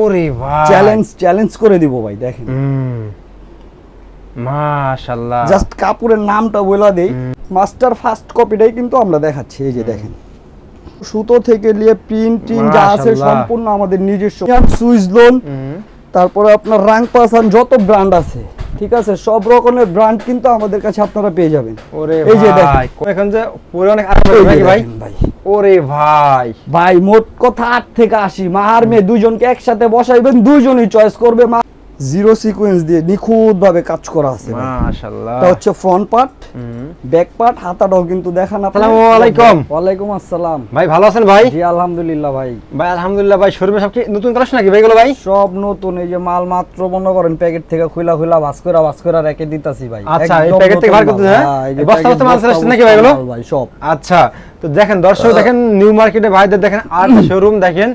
ওরে ভাই। Challenge challenge করে দিব ভাই দেখেন। মাশাআল্লাহ। জাস্ট কাপড়ের নামটা বলে দেই। মাস্টার ফার্স্ট কপিটাই কিন্তু আমরা দেখাচ্ছি এই যে দেখেন। সুতো থেকে নিয়ে প্রিন্টিং যা আছে সম্পূর্ণ আমাদের নিজস্ব। সুইচ লোন তারপরে আপনার রাং পাসান যত ব্র্যান্ড আছে ঠিক আছে? সব রকমের ব্র্যান্ড কিন্তু আমাদের কাছে আপনারা পেয়ে যাবেন। ওরে এই যে। ভাই এখন যে পুরো অনেক ভাই? ভাই। ওরে ভাই। ভাই মোট কথা আট থেকে আশি। মাহার মেয়ে দুজনকে একসাথে বসাইবেন দুজনই চয়েস করবে। মা জিরো সিকোয়েন্স দিয়ে নিখুঁত ভাবে কাজ করা আছে মাশাআল্লাহ এটা হচ্ছে ফ্রন্ট পার্ট। ব্যাক পার্ট হাতাটাও কিন্তু দেখান আসসালামু আলাইকুম। ওয়ালাইকুম আসসালাম ভাই ভালো আছেন ভাই জি আলহামদুলিল্লাহ ভাই ভাই আলহামদুলিল্লাহ ভাই শোরুমে সব কি নতুন কালেকশন নাকি ভাই এগুলো ভাই সব নতুন এই যে মাল মাত্র মনে করেন প্যাকেট থেকে খুলা খুলা ভাস করে ভাস করে রেখে দিতাছি ভাই আচ্ছা, এই প্যাকেট থেকে বার করতেছে, মাল। হ্যাঁ? এই বস্তা বস্তা মাল আসছে নাকি ভাই এগুলো? ভাই সব আচ্ছা তো দেখেন দর্শক দেখেন নিউ মার্কেটে ভাইদের দেখেন আর শোরুম দেখেন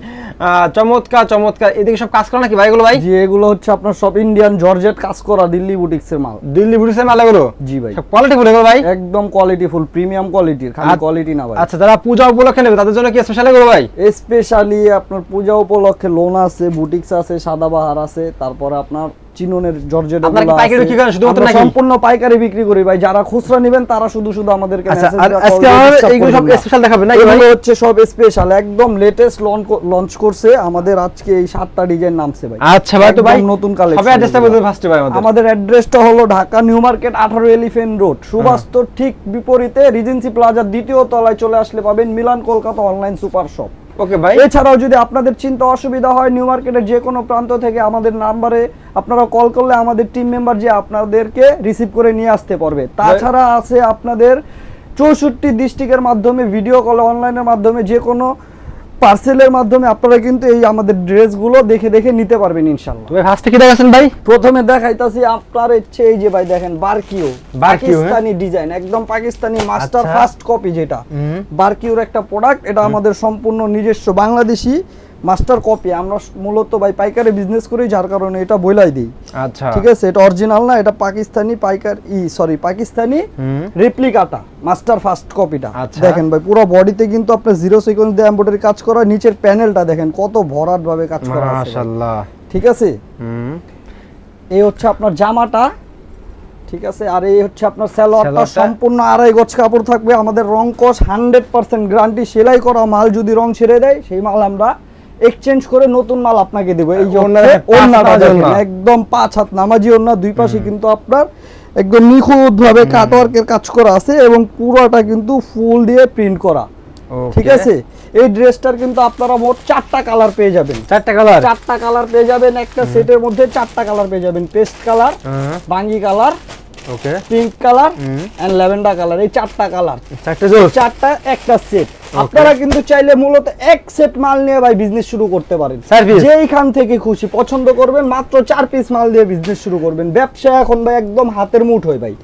চমৎকার চমৎকার। এদিকে সব কাজ করা নাকি ভাই এগুলো ভাই? জি এগুলো হচ্ছে আপনার সব ইন্ডিয়ান জর্জেট কাজ করা দিল্লি বুটিক্স এর মাল। দিল্লি বুটিক্স এর মাল এগুলো? জি ভাই। সব কোয়ালিটি ফুল এগুলো ভাই? একদম কোয়ালিটি ফুল প্রিমিয়াম কোয়ালিটির খালি আচ্ছা। কোয়ালিটি না ভাই। আচ্ছা যারা পূজা উপলক্ষে নেবে তাদের জন্য কি স্পেশাল এগুলো ভাই? স্পেশালি আপনার পূজা উপলক্ষে লোন আছে বুটিক্স আছে সাদাবাহার আছে তারপরে আপনার চিননের জর্জেট আপনারা কি পাইকারি বিক্রি করেন? শুধুমাত্র নাকি? সম্পূর্ণ পাইকারি বিক্রি করি ভাই। যারা খুচরা নেবেন তারা শুধু শুধু আমাদেরকে আচ্ছা আর আজকে আমাদের এইগুলো সব স্পেশাল দেখাবেন ভাই এগুলো হচ্ছে সব স্পেশাল একদম লেটেস্ট লঞ্চ করছে। আমাদের আজকে এই সাতটা ডিজাইন নামছে ভাই। আচ্ছা ভাই তো ভাই নতুন কালেকশন সবাই অ্যাড্রেসটা বলতে ফার্স্টে ভাই আমাদের। আমাদের অ্যাড্রেসটা হলো ঢাকা নিউ মার্কেট আঠারো এলিফেন্ট রোড সুবাস্তর ঠিক বিপরীতে রিজেন্সি প্লাজার দ্বিতীয় তলায় চলে আসলে পাবেন Milan Kolkata online super shop. Okay ভাই এছাড়াও যদি আপনাদের চিন্তা অসুবিধা হয় নিউ মার্কেটের যে কোনো প্রান্ত থেকে আমাদের নাম্বারে আপনারা কল করলে আমাদের টিম মেম্বার যে আপনাদেরকে রিসিভ করে নিয়ে আসতে পারবে। তাছাড়া আছে আপনাদের চৌষট্টি ডিস্ট্রিক্টের মাধ্যমে ভিডিও কল অনলাইনের মাধ্যমে যে কোনো পার্সেলের মাধ্যমে আপনারা কিন্তু এই আমাদের ড্রেসগুলো দেখে দেখে নিতে পারবেন ইনশাল্লাহ ভাই ফার্স্টে কি দেখাচ্ছেন ভাই প্রথমে দেখাইতাছি আপনার হচ্ছে এই যে ভাই দেখেন বারকিউ হ্যাঁ? পাকিস্তানি ডিজাইন একদম পাকিস্তানি মাস্টার। ফার্স্ট কপি যেটা। বারকিউর একটা প্রোডাক্ট এটা আমাদের সম্পূর্ণ নিজস্ব বাংলাদেশি মাস্টার কপি আমরা মূলত ভাই পাইকারি বিজনেস করি যার কারণে এটা বইলাই দিই। আচ্ছা। ঠিক আছে এটা অরিজিনাল না এটা পাকিস্তানি পাইকার ই সরি পাকিস্তানি। রেপ্লিকাটা মাস্টার ফার্স্ট কপিটা। দেখেন ভাই পুরো বডিতে কিন্তু আপনার জিরো সিকোয়েন্স দিয়ে এমব্রয়ডারি কাজ করা নিচের প্যানেলটা দেখেন কত ভরাট ভাবে কাজ করা আছে মাশাআল্লাহ। ঠিক আছে? এই হচ্ছে আপনার জামাটা ঠিক আছে? আর এই হচ্ছে আপনার স্যালোয়ারটা সম্পূর্ণ আড়াই গজ কাপড় থাকবে আমাদের রং কস হান্ড্রেড পার্সেন্ট গ্যারান্টি সেলাই করা মাল যদি রং ছেড়ে দেয় সেই মাল আমরা এক্সচেঞ্জ করে নতুন মাল আপনাকে দেবো। এই যে ওড়নাটা দেখেন, একদম পাঁচ হাত নামাজি ওড়না দুই পাশে কিন্তু আপনার একদম নিখুঁত ভাবে কাটওয়ার্কের কাজ করা আছে এবং পুরোটা কিন্তু ফুল দিয়ে প্রিন্ট করা। ঠিক আছে? এই ড্রেসটার কিন্তু আপনারা মোট চারটা কালার পেয়ে যাবেন। চারটা কালার চারটা কালার পেয়ে যাবেন একটা সেটের মধ্যে চারটা কালার পেয়ে যাবেন। পেস্ট কালার বাঙ্গি colour okay pink colour. And lavender colour এই চারটা কালার চারটে চারটা একটা সেট আপনারা কিন্তু চাইলে মূলত এক সেট মাল নিয়ে ভাই বিজনেস শুরু করতে পারেন। যেইখান থেকে খুশি পছন্দ করবেন মাত্র চার পিস মাল দিয়ে বিজনেস শুরু করবেন। ব্যবসা এখন ভাই একদম হাতের মুঠ হয় ভাই।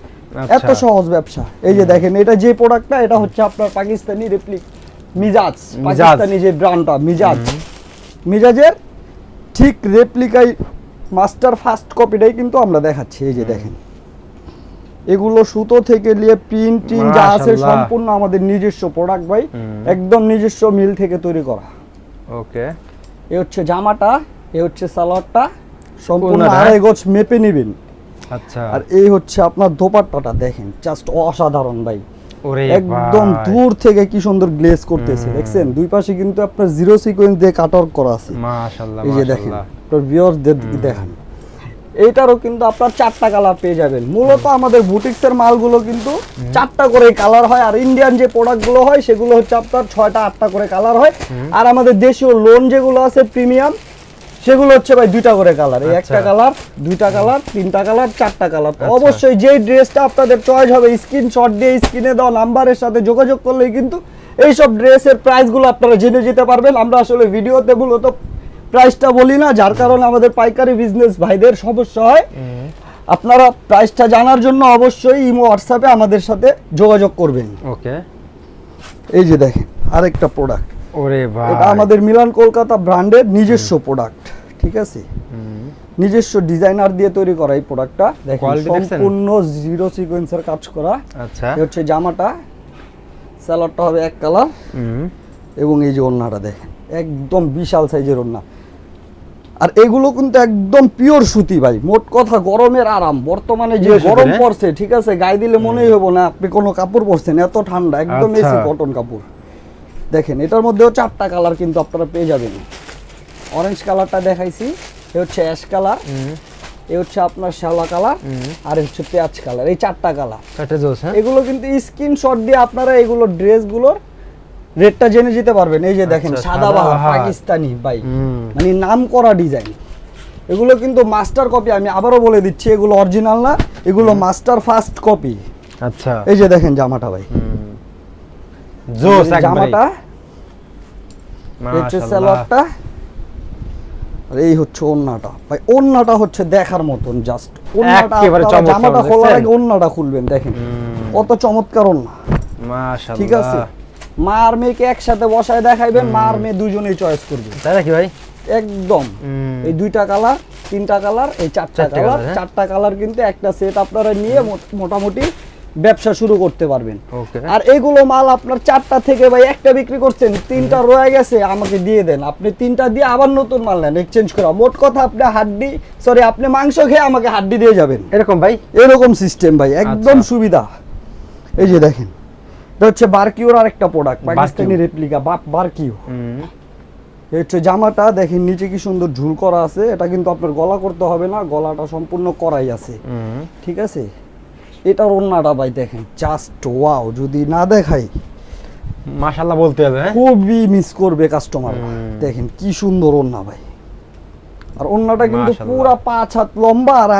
আচ্ছা। এত সহজ ব্যবসা। এই যে দেখেন এটা যে প্রোডাক্টটা এটা হচ্ছে আপনার পাকিস্তানি রেপ্লিক মিজাজ। পাকিস্তানি যে ব্র্যান্ডটা মিজাজ। মিজাজের ঠিক রেপ্লিকাই মাস্টার ফার্স্ট কপিটাই কিন্তু আমরা দেখাচ্ছি। এই যে দেখেন। এগুলো সুতো থেকে নিয়ে প্রিন্টিং যা আছে সম্পূর্ণ আমাদের নিজস্ব প্রোডাক্ট ভাই। একদম নিজস্ব মিল থেকে তৈরি করা। ওকে। এ হচ্ছে জামাটা এ হচ্ছে সালোয়ারটা সম্পূর্ণ আড়াই গজ মেপে নিবেন। আচ্ছা। আর এই হচ্ছে আপনার দোপাট্টাটা দেখেন জাস্ট অসাধারণ ভাই। একদম দূর থেকে কি সুন্দর গ্লেজ করতেছে দেখছেন? দুই পাশে কিন্তু আপনার জিরো সিকোয়েন্স দিয়ে কাটওয়ার্ক করা আছে। মাশাআল্লাহ এই যে দেখেন তোর ভিউয়ারদের দেখেন। এইটারও কিন্তু আপনার চারটা কালার পেয়ে যাবেন। মূলত আমাদের বুটিক্সের মালগুলো কিন্তু চারটা করে কালার হয় আর ইন্ডিয়ান যে প্রোডাক্টগুলো হয় সেগুলো হচ্ছে আপনার ছয়টা আটটা করে কালার হয়। আর আমাদের দেশীয় লোন যেগুলো আছে প্রিমিয়াম সেগুলো হচ্ছে ভাই দুইটা করে কালার এই একটা আচ্ছা। কালার দুইটা কালার তিনটা কালার চারটা কালার আচ্ছা। অবশ্যই যেই ড্রেসটা আপনাদের চয়েস হবে স্ক্রিনশট দিয়ে স্ক্রিনে দেওয়া নাম্বারের সাথে যোগাযোগ করলেই কিন্তু এইসব ড্রেসের প্রাইসগুলো আপনারা জেনে যেতে পারবেন। আমরা আসলে ভিডিওতে মূলত প্রাইসটা বলি না যার কারণে আমাদের পাইকারি বিজনেস ভাইদের সমস্যা হয়। আপনারা প্রাইসটা জানার জন্য অবশ্যই ইমো হোয়াটসঅ্যাপে আমাদের সাথে যোগাযোগ করবেন। ওকে। এই যে দেখেন আরেকটা প্রোডাক্ট ওরে ভাই। এটা আমাদের মিলান কলকাতা ব্র্যান্ডের নিজস্ব প্রোডাক্ট ঠিক আছে? নিজস্ব ডিজাইনার দিয়ে তৈরি করা এই প্রোডাক্টটা দেখেন সম্পূর্ণ জিরো সিকোয়েন্সের কাজ করা। আচ্ছা। হচ্ছে জামাটা। স্যালাডটা হবে এক কালার এবং এই যে ওড়নাটা দেখেন একদম বিশাল সাইজের ওড়না। আর এগুলো কিন্তু একদম পিওর সুতি ভাই। মোট কথা গরমের আরাম। বর্তমানে যে গরম? পড়ছে ঠিক আছে? গায়ে দিলে মনেই হব না আপনি কোনো কাপড় পরছেন এত ঠান্ডা একদম আচ্ছা। এসি কটন কাপড়। দেখেন এটার মধ্যেও চারটা কালার কিন্তু আপনারা পেয়ে যাবেন। অরেঞ্জ কালারটা দেখাইছি এ হচ্ছে অ্যাশ কালার এ হচ্ছে আপনার শ্যাওলা কালার আর হচ্ছে পেঁয়াজ কালার এই চারটা কালার হ্যাঁ? এগুলো কিন্তু স্ক্রিনশট দিয়ে আপনারা এগুলো ড্রেসগুলোর রেটটা জেনে যেতে পারবেন। এই যে দেখেন আচ্ছা, সাদা বাহার পাকিস্তানি ভাই। হুম। মানে নাম করা ডিজাইন। এগুলো কিন্তু মাস্টার কপি আমি আবারও বলে দিচ্ছি এগুলো অরিজিনাল না এগুলো মাস্টার ফার্স্ট কপি। আচ্ছা। এই যে দেখেন জামাটা ভাই। জোস জামাটা হচ্ছে সালোয়ারটা আর এই হচ্ছে ওন্নাটা। ভাই ওন্নাটা হচ্ছে দেখার মতন জাস্ট ওন্নাটা জামাটা খোলার? আগে ওন্নাটা খুলবেন দেখেন। কত চমৎকার ওন্না। মাশাআল্লাহ। ঠিক আছে? মা আর মেয়েকে একসাথে বসায় দেখাইবেন মা আর মেয়ে দুজনেই চয়েস করবে। তাই নাকি ভাই? একদম। এই দুইটা কালার তিনটা কালার এই চারটা কালার হ্যাঁ? চারটা কালার কিন্তু একটা সেট আপনারা নিয়ে মোটামুটি ব্যবসা শুরু করতে পারবেন। আর এগুলো মাল আপনার চারটা থেকে ভাই একটা বিক্রি করছেন তিনটা রয়ে গেছে আমাকে দিয়ে দেন। আপনি তিনটা দিয়ে আবার নতুন মাল নেন এক্সচেঞ্জ করা। মোট কথা আপনি হাড্ডি সরি আপনি মাংস খেয়ে আমাকে হাড্ডি দিয়ে যাবেন। এরকম ভাই? এরকম সিস্টেম ভাই একদম আচ্ছা। সুবিধা। এই যে দেখেন এটা হচ্ছে বারকিউর আর একটা প্রোডাক্ট পাকিস্তানি। রেপ্লিকা। এই হচ্ছে জামাটা দেখেন নিচে কি সুন্দর ঝুল করা আছে এটা কিন্তু আপনার গলা করতে হবে না গলাটা সম্পূর্ণ করাই আছে। ঠিক আছে? এটার ওন্নাটা ভাই দেখেন জাস্ট ওয়াও যদি না দেখাই। মাশাআল্লাহ বলতে হবে হ্যাঁ? খুবই মিস করবে কাস্টমার দেখেন কি সুন্দর ওন্না ভাই। আর ওন্নাটা কিন্তু পুরা পাঁচ হাত লম্বা আর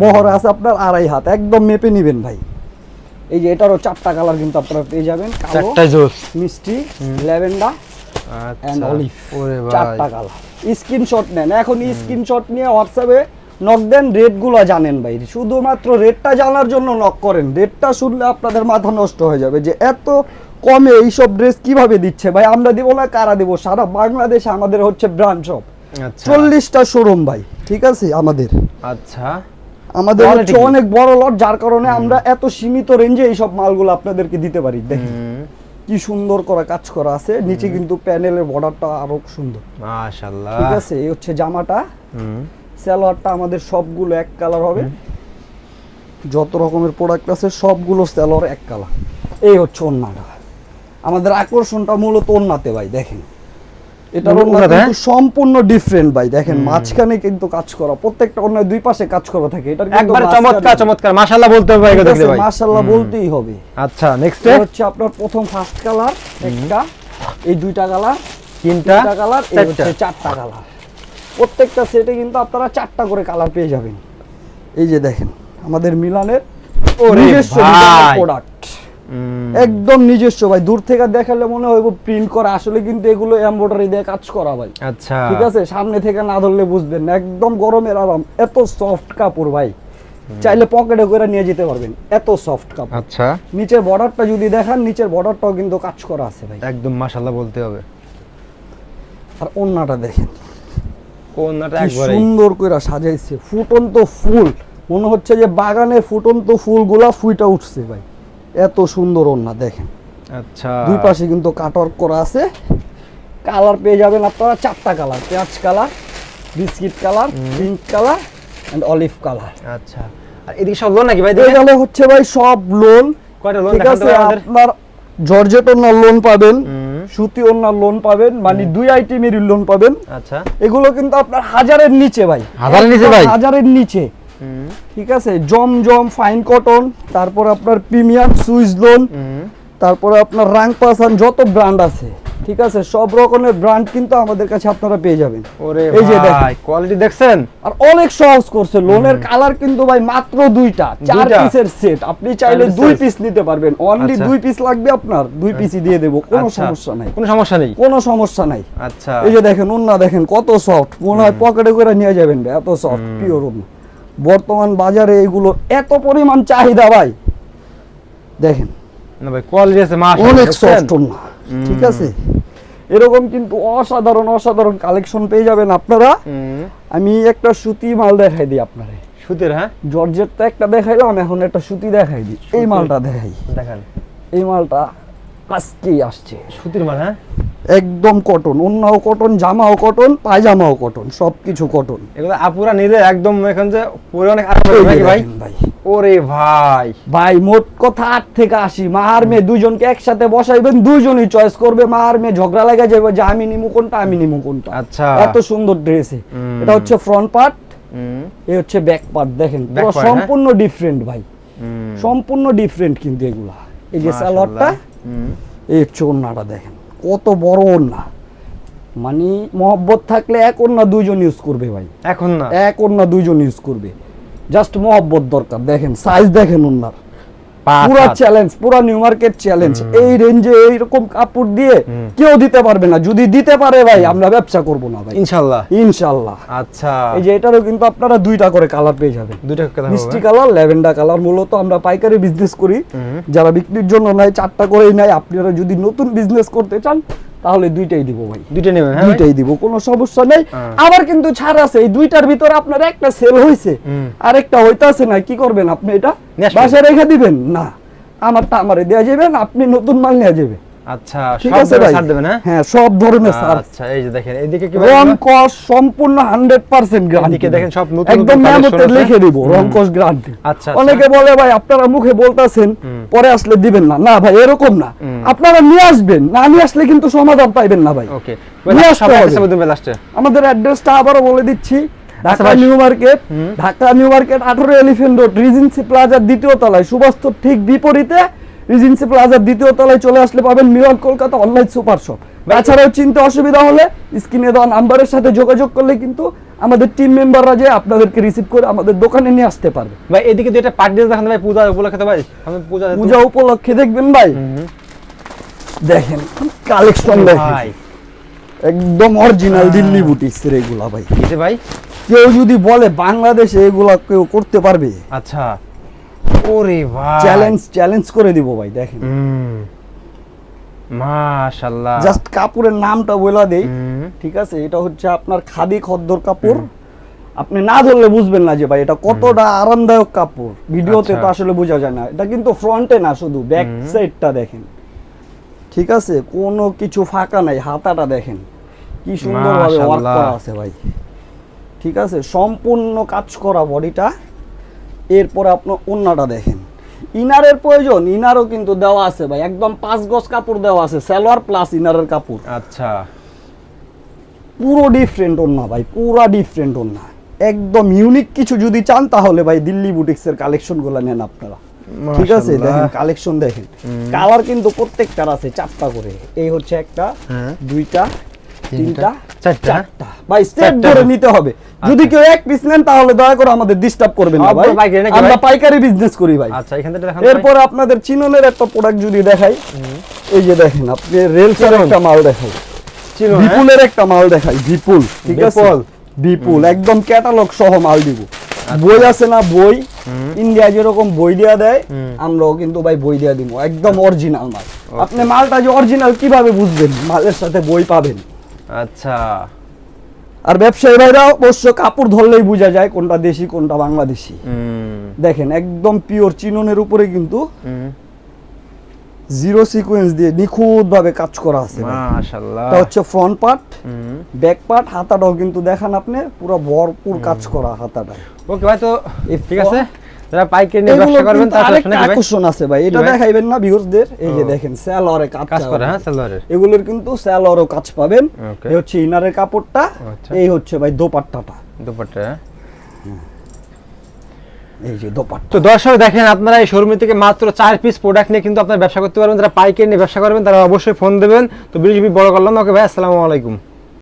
বহরে আছে আপনার আড়াই হাত একদম মেপে নিবেন ভাই। এই যে এটারও চারটা কালার কিন্তু আপনারা পেয়ে যাবেন। চারটা জোস। মিষ্টি ল্যাভেন্ডার অ্যান্ড আচ্ছা অলিভ ওরে ভাই। চারটা কালার। স্ক্রিনশট নেন। এখন স্ক্রিনশট নিয়ে হোয়াটসঅ্যাপে নক দেন রেটগুলো জানেন ভাই। শুধুমাত্র রেটটা জানার জন্য নক করেন। রেটটা শুনলে আপনাদের মাথা নষ্ট হয়ে যাবে যে এত কমে এইসব ড্রেস কীভাবে দিচ্ছে ভাই? আমরা দিব না কারা দিব? সারা বাংলাদেশে আমাদের হচ্ছে ব্রাঞ্চ শপ আচ্ছা। চল্লিশটা শোরুম ভাই। ঠিক আছে? আমাদের। আচ্ছা। আমাদের হচ্ছে অনেক বড় লট যার কারণে আমরা এত সীমিত রেঞ্জে এইসব মালগুলো আপনাদেরকে দিতে পারি। দেখেন কি সুন্দর করা কাজ করা আছে। নিচে কিন্তু প্যানেলের বর্ডারটা আরও সুন্দর। মাশাআল্লাহ। ঠিক আছে? এই হচ্ছে জামাটা। সালোয়ারটা আমাদের সবগুলো এক কালার হবে। যত রকমের প্রোডাক্ট আছে সবগুলো সালোয়ার এক কালার এই হচ্ছে ওন্নাটা। আমাদের আকর্ষণটা মূলত ওন্নাতে ভাই দেখেন। এটা? সম্পূর্ণ ডিফারেন্ট ভাই। দেখেন মাঝখানে কিন্তু কাজ করা প্রত্যেকটা অন্য দুই পাশে কাজ করা থাকে এটা একবারে চমৎকার চমৎকার। মাশাআল্লাহ বলতে হবে ভাই মাশাআল্লাহ বলতেই হবে। আচ্ছা নেক্সট হচ্ছে আপনার প্রথম ফার্স্ট কালার একটা এই দুইটা কালার তিনটা কালার এই চারটা। হচ্ছে চারটা কালার প্রত্যেকটা সেটে কিন্তু আপনারা চারটা করে কালার পেয়ে যাবেন। এই যে দেখেন আমাদের মিলানের নিজস্ব। প্রোডাক্ট। একদম নিজস্ব ভাই। দূর থেকে দেখালে মনে হইব প্রিন্ট করা। আসলে কিন্তু এগুলো এমব্রয়ডারি দিয়ে কাজ করা ভাই। আচ্ছা। ঠিক আছে? সামনে থেকে না ধরলে বুঝবেন একদম গরমের আরাম। এত সফট কাপড় ভাই। চাইলে পকেটে করে নিয়ে যেতে পারবেন। এত সফট কাপড়। আচ্ছা। নিচের বর্ডারটা যদি দেখান নিচের বর্ডারটাও কিন্তু কাজ করা আছে ভাই। একদম মাশাআল্লাহ বলতে হবে। আর ওন্নাটা দেখেন। কি একবারে সুন্দর করে সাজাইছে। ফুটন্ত ফুল। মনে হচ্ছে যে বাগানে ফুটন্ত ফুলগুলা ফুইটা উঠছে ভাই। এত সুন্দর ওন্না দেখেন। আচ্ছা। দুই পাশে কিন্তু কাটওয়ার্ক করা আছে। কালার পেয়ে যাবেন আপনারা চারটা কালার পেঁয়াজ colour biscuit colour pink colour and olive colour. আচ্ছা। আর এদিকে সব লোন নাকি ভাই এই দেখেন গেলে হচ্ছে ভাই সব লোন কয়টা লোন ঠিক আছে আপনার জর্জেট ওনার লোন পাবেন সুতি ওনার লোন পাবেন মানে দুই আইটেমের লোন পাবেন। আচ্ছা। এগুলো কিন্তু আপনার হাজারের নিচে ভাই। হাজারের নিচে ভাই? হাজারের নিচে। ঠিক আছে? জমজম ফাইন কটন তারপর আপনার প্রিমিয়াম সুইস লোন তারপরে আপনার রাং পাসান যত ব্র্যান্ড আছে ঠিক আছে? সব রকমের ব্র্যান্ড কিন্তু আমাদের কাছে আপনারা পেয়ে যাবেন। ওরে এই যে দেখেন। ভাই কোয়ালিটি দেখছেন? আর অনেক সহজ করছে। লোনের কালার কিন্তু ভাই মাত্র দুইটা চার পিসের সেট আপনি চাইলে দুই পিস নিতে পারবেন। অনলি আচ্ছা। দুই পিস লাগবে আপনার। দুই পিসই দিয়ে দেবো। কোনো আচ্ছা। সমস্যা নাই। কোনো সমস্যা নেই? কোনো সমস্যা নাই। আচ্ছা। এই যে দেখেন ওন্না দেখেন কত সফট মনে হয় পকেটে করে নিয়ে যাবেন ভাই, এত সফট পিওর ওন্না বর্তমান বাজারে এগুলো এত পরিমাণ চাহিদা ভাই। দেখেন। না ভাই কোয়ালিটি আছে মাশাআল্লাহ অনেক সফট ঠিক আছে? এরকম কিন্তু অসাধারণ অসাধারণ কালেকশন পেয়ে যাবেন আপনারা। আমি একটা সুতি মাল দেখাই দিই আপনারে। সুতির হ্যাঁ? জর্জেট তো একটা দেখাইলাম এখন একটা সুতি দেখাই দিই। এই মালটা দেখাই। দেখেন। এই মালটা আজকেই আসছে। সুতির মাল হ্যাঁ? একদম কটন অন্যও কটন জামাও কটন পায়জামাও কটন সবকিছু কটন। এগুলো আপুরা নিলে একদম এখন যে পরে অনেক ভাই? ভাই। ওরে ভাই। ভাই মোট কথা আট থেকে আশি। মা আর মেয়ে দুজনকে একসাথে বসাইবেন দুইজনই চয়েস করবে। মা আর মেয়ে ঝগড়া লাগা যাবে যে আমি নিমু কোনটা আমি নিমু কোনটা। আচ্ছা। এত সুন্দর ড্রেসে। এটা হচ্ছে ফ্রন্ট পার্ট এই হচ্ছে ব্যাক পার্ট দেখেন। পুরো হ্যাঁ? সম্পূর্ণ ডিফারেন্ট ভাই। সম্পূর্ণ ডিফারেন্ট কিন্তু এগুলা। এই যে। সালোয়ারটা এই হচ্ছে ওন্নাটা দেখেন। কত বড় ওন্না মানে মহব্বত থাকলে এক না দুইজন ইউজ করবে ভাই। এখন না? এক না দুইজন ইউজ করবে। জাস্ট মহব্বত দরকার দেখেন সাইজ দেখেন ওন্নার পাঁচ পুরা চ্যালেঞ্জ পুরা নিউ মার্কেট চ্যালেঞ্জ এই রেঞ্জে এইরকম কাপড় দিয়ে কেউ দিতে পারবে না। যদি দিতে পারে ভাই আমরা ব্যবসা করব না ভাই। ইনশাআল্লাহ ইনশাআল্লাহ আচ্ছা। এই যে এটারও কিন্তু আপনারা দুইটা করে কালার পেয়ে যাবেন। দুইটা কালার মিষ্টি কালার ল্যাভেন্ডার কালার মূলত আমরা পাইকারি বিজনেস করি। যারা বিক্রির জন্য নাই চারটা করেই নাই আপনারা যদি নতুন বিজনেস করতে চান তাহলে দুইটাই দিব ভাই। দুইটা নেবেন হ্যাঁ দুইটাই দিব কোনো সমস্যা নেই। হ্যাঁ। আবার কিন্তু ছাড় আছে এই দুইটার ভিতরে আপনার একটা সেল হয়েছে আর একটা হইতাছে না কি করবেন আপনি এটা? বাসায় রেখে দিবেন? না। আমারটা আমারে দেয়া যাবেন আপনি নতুন মাল নিয়ে যাবে আচ্ছা ঠিক আছে ভাই। হ্যাঁ? হ্যাঁ সব ধরনের সার আচ্ছা এই যে দেখেন এইদিকে কি রং কস সম্পূর্ণ 100% গ্যারান্টি এদিকে দেখেন সব নতুন একদম মেমোতে লিখে দিব রং কস গ্যারান্টি আচ্ছা, অনেকে বলে ভাই আপনারা মুখে বলতাছেন পরে আসলে দিবেন না। না ভাই এরকম না। আপনারা নিয়ে আসবেন না নিয়ে আসলে কিন্তু সমাধান পাইবেন না ভাই। ওকে। আমাদের অ্যাড্রেসটা আবারও বলে দিচ্ছি। Dhaka New Market Dhaka New Market আঠারো এলিফেন্ট রোড রিজেন্সি প্লাজার দ্বিতীয় তলায়। সুবাস্তব ঠিক বিপরীতে রিজেন্সি প্লাজার দ্বিতীয় তলায় চলে আসলে পাবেন Miron Kolkata online super shop তাছাড়াও চিনতে অসুবিধা হলে স্ক্রিনে দেওয়া নাম্বারের সাথে যোগাযোগ করলে কিন্তু আমাদের টিম মেম্বাররা যে আপনাদেরকে রিসিভ করে আমাদের দোকানে নিয়ে আসতে পারবে। ভাই এদিকে দুইটা পার্টি ড্রেস দেখান ভাই পূজা উপলক্ষে ভাই। আমি পূজা পূজা উপলক্ষে দেখবেন ভাই। দেখেন কালেকশন দেখেন। ভাই। একদম অরিজিনাল দিল্লি বুটিক্সের এগুলা ভাই। কিসে ভাই? কেউ যদি বলে বাংলাদেশে এগুলা কেউ করতে পারবে? আচ্ছা। ওরে ভাই। চ্যালেঞ্জ চ্যালেঞ্জ করে দিব ভাই দেখেন। মাশাআল্লাহ। জাস্ট কাপড়ের নামটা বলে দেই ঠিক আছে? এটা হচ্ছে আপনার খাদি খদ্দর কাপড় আপনি না ধরলে বুঝবেন না যে ভাই এটা কতটা আরামদায়ক কাপড় ভিডিওতে তো আচ্ছা। আসলে বোঝা যায় না। এটা কিন্তু ফ্রন্টে না শুধু ব্যাক সাইডটা দেখেন। ঠিক আছে? কোনো কিছু ফাঁকা নাই হাতাটা দেখেন। কি সুন্দরভাবে ওয়ার্ক করা আছে ভাই। ঠিক আছে? সম্পূর্ণ কাজ করা বডিটা এরপরে আপনার ওন্নাটা দেখেন। ইনারের প্রয়োজন ইনারও কিন্তু দেওয়া আছে ভাই। একদম পাঁচ গজ কাপড় দেওয়া আছে সালোয়ার প্লাস ইনারের কাপড়। আচ্ছা। পুরো ডিফারেন্ট ওন্না ভাই পুরা ডিফারেন্ট ওন্না একদম ইউনিক কিছু যদি চান তাহলে ভাই দিল্লি বুটিক্সের কালেকশনগুলো নেন আপনারা। ঠিক আছে? দেখেন কালেকশন দেখেন। কালার কিন্তু প্রত্যেকটার আছে চারটা করে। এই হচ্ছে একটা হ্যাঁ। দুইটা তিনটা চারটা? ভাই স্টেপ চারটা ধরে নিতে হবে। যদি কেউ এক পিস নেন তাহলে দয়া করে আমাদের ডিস্টার্ব করবেন না ভাই। আমরা পাইকারি বিজনেস করি ভাই। আচ্ছা এখান থেকে দেখান এরপরে আপনাদের চিননের একটা প্রোডাক্ট যদি দেখাই এই যে দেখেন আপনি রেলসের একটা মাল দেখাই। হ্যাঁ? বিপুলের একটা মাল দেখাই বিপুল ঠিক আছে? বিপুল। বিপুল একদম ক্যাটালগ সহ মাল দিব। বই আছে না বই? ইন্ডিয়া যেরকম বই দেয়া দেয়। আমরাও কিন্তু ভাই বই দেয়া দিব একদম অরিজিনাল মাল। আপনি মালটা যে অরিজিনাল কীভাবে বুঝবেন? মালের সাথে বই পাবেন। আচ্ছা। আর ব্যবসায়ী ভাইরা অবশ্য কাপড় ধরলেই বোঝা যায় কোনটা দেশি কোনটা বাংলাদেশি। দেখেন একদম পিওর চিননের উপরে কিন্তু জিরো সিকোয়েন্স দিয়ে নিখুঁত ভাবে কাজ করা আছে। মাশাআল্লাহ। এটা হচ্ছে ফ্রন্ট পার্ট ব্যাক পার্ট হাতাটাও কিন্তু দেখান আপনি পুরো ভরপুর কাজ করা হাতাটা ওকে ভাই তো ঠিক আছে? যারা পাইকারি নিয়ে ব্যবসা করবেন তারা আরেকটা নাকি আকর্ষণ আছে ভাই। এটা দেখাইবেন না ভিউয়ারদের এই যে দেখেন স্যালোয়ারে কাজ করে হ্যাঁ সালোয়ারের এগুলোর কিন্তু স্যালোয়ারও কাজ পাবেন. এই হচ্ছে ইনারের কাপড়টা। আচ্ছা। এই হচ্ছে ভাই দোপাট্টাটা। দুপাট্টা? এই যে দোপাট্টা। তো দর্শক দেখেন আপনারা এই শোরুম থেকে মাত্র চার পিস প্রোডাক্ট নিয়ে কিন্তু আপনারা ব্যবসা করতে পারবেন। যারা পাইকারি নিয়ে ব্যবসা করবেন তারা অবশ্যই ফোন দেবেন। তো বিরিশ বড় করলাম ওকে ভাই আসসালামু আলাইকুম।